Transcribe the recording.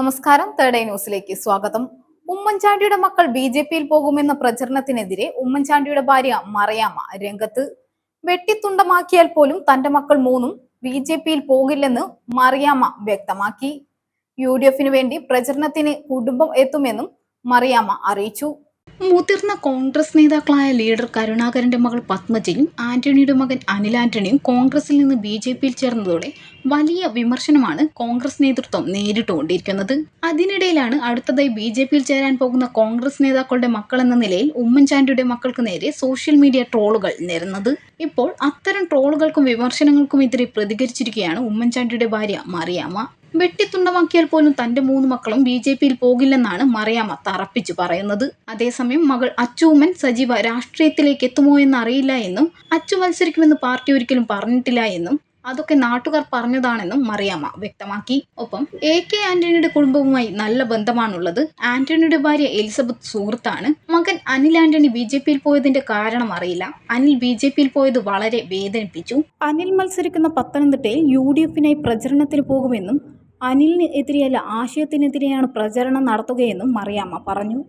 നമസ്കാരം. Third eye ന്യൂസിലേക്ക് സ്വാഗതം. ഉമ്മൻചാണ്ടിയുടെ മക്കൾ ബി ജെ പിയിൽ പോകുമെന്ന പ്രചരണത്തിനെതിരെ ഉമ്മൻചാണ്ടിയുടെ ഭാര്യ മറയാമ്മ രംഗത്ത് വെട്ടിത്തുണ്ടമാക്കിയാൽ പോലും തന്റെ മക്കൾ മൂന്നും ബി ജെ പിയിൽ പോകില്ലെന്ന് മറിയാമ്മ വ്യക്തമാക്കി. യു ഡി വേണ്ടി പ്രചരണത്തിന് കുടുംബം എത്തുമെന്നും മറിയാമ്മ അറിയിച്ചു. മുതിർന്ന കോൺഗ്രസ് നേതാക്കളായ ലീഡർ കരുണാകരന്റെ മകൾ പത്മജയും ആന്റണിയുടെ മകൻ അനിൽ ആന്റണിയും കോൺഗ്രസിൽ നിന്ന് ബി ജെ പിയിൽ ചേർന്നതോടെ വലിയ വിമർശനമാണ് കോൺഗ്രസ് നേതൃത്വം നേരിട്ടുകൊണ്ടിരിക്കുന്നത്. അതിനിടയിലാണ് അടുത്തതായി ബി ജെ പിയിൽ ചേരാൻ പോകുന്ന കോൺഗ്രസ് നേതാക്കളുടെ മക്കൾ എന്ന നിലയിൽ ഉമ്മൻചാണ്ടിയുടെ മക്കൾക്ക് നേരെ സോഷ്യൽ മീഡിയ ട്രോളുകൾ നിരന്നത്. ഇപ്പോൾ അത്തരം ട്രോളുകൾക്കും വിമർശനങ്ങൾക്കും എതിരെ പ്രതികരിച്ചിരിക്കുകയാണ് ഉമ്മൻചാണ്ടിയുടെ ഭാര്യ മറിയാമ്മ. വെട്ടിത്തുണ്ടമാക്കിയാൽ പോലും തന്റെ മൂന്ന് മക്കളും ബി ജെ പിയിൽ പോകില്ലെന്നാണ് മറിയാമ്മ തറപ്പിച്ചു പറയുന്നത്. അതേസമയം മകൾ അച്ചുമ്മൻ സജീവ രാഷ്ട്രീയത്തിലേക്ക് എത്തുമോ എന്ന് അറിയില്ല എന്നും അച്ചു മത്സരിക്കുമെന്ന് പാർട്ടി ഒരിക്കലും പറഞ്ഞിട്ടില്ല എന്നും അതൊക്കെ നാട്ടുകാർ പറഞ്ഞതാണെന്നും മറിയാമ്മ വ്യക്തമാക്കി. ഒപ്പം എ കെ ആന്റണിയുടെ കുടുംബവുമായി നല്ല ബന്ധമാണുള്ളത്. ആന്റണിയുടെ ഭാര്യ എലിസബത്ത് സുഹൃത്താണ്. മകൻ അനിൽ ആന്റണി ബി ജെ പിയിൽ പോയതിന്റെ കാരണം അറിയില്ല. അനിൽ ബി ജെ പിയിൽ പോയത് വളരെ വേദനിപ്പിച്ചു. അനിൽ മത്സരിക്കുന്ന പത്തനംതിട്ടയിൽ യു ഡി എഫിനായി പ്രചരണത്തിന് പോകുമെന്നും അനിലിന് എതിരെയല്ല ആശയത്തിനെതിരെയാണ് പ്രചരണം നടത്തുകയെന്നും മറിയാമ്മ പറഞ്ഞു.